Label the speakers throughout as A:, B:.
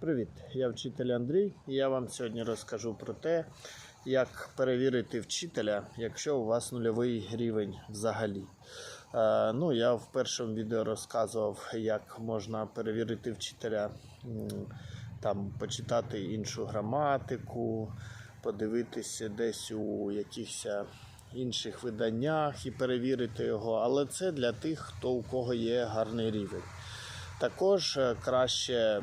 A: Привіт, я вчитель Андрій, і я вам сьогодні розкажу про те, як перевірити вчителя, якщо у вас нульовий рівень взагалі. Е, ну, я в першому відео розказував, як можна перевірити вчителя, там, почитати іншу граматику, подивитися десь у якихось інших виданнях і перевірити його. Але це для тих, хто у кого є гарний рівень. Також е, краще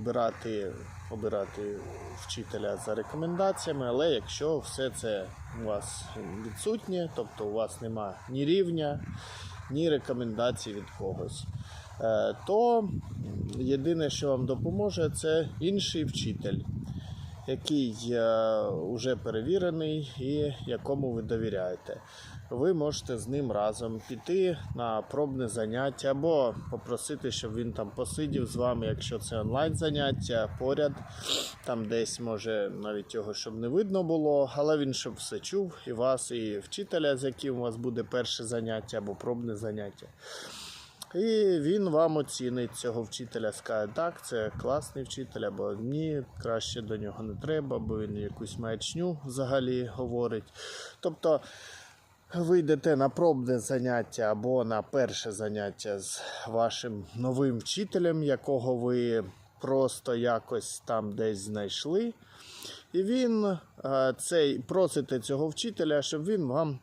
A: м, вибирати, обирати вчителя за рекомендаціями, але якщо все це у вас відсутнє, тобто у вас нема ні рівня, ні рекомендацій від когось, е, то єдине, що вам допоможе, це інший вчитель, який вже перевірений і якому ви довіряєте. Ви можете з ним разом піти на пробне заняття або попросити, щоб він там посидів з вами, якщо це онлайн заняття, поряд, там десь може навіть його щоб не видно було, але він щоб все чув і вас, і вчителя, з яким у вас буде перше заняття або пробне заняття. І він вам оцінить цього вчителя, скаже, так, це класний вчитель, або ні, краще до нього не треба, бо він якусь маячню взагалі говорить. Тобто ви йдете на пробне заняття або на перше заняття з вашим новим вчителем, якого ви просто якось там десь знайшли. І він е, цей, просите цього вчителя, щоб він вам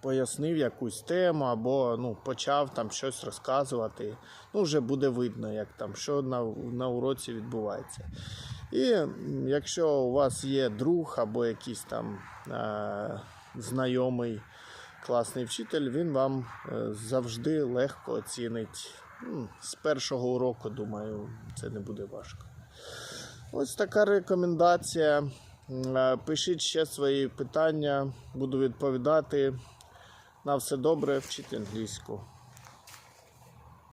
A: пояснив якусь тему або ну, почав там щось розказувати. Ну, вже буде видно, як там, що на, на уроці відбувається. І якщо у вас є друг або якийсь там е, знайомий класний вчитель, він вам е, завжди легко оцінить. З першого уроку, думаю, це не буде важко. Ось така рекомендація. Е, Пишіть ще свої питання, буду відповідати. На все добре, вчити англійську.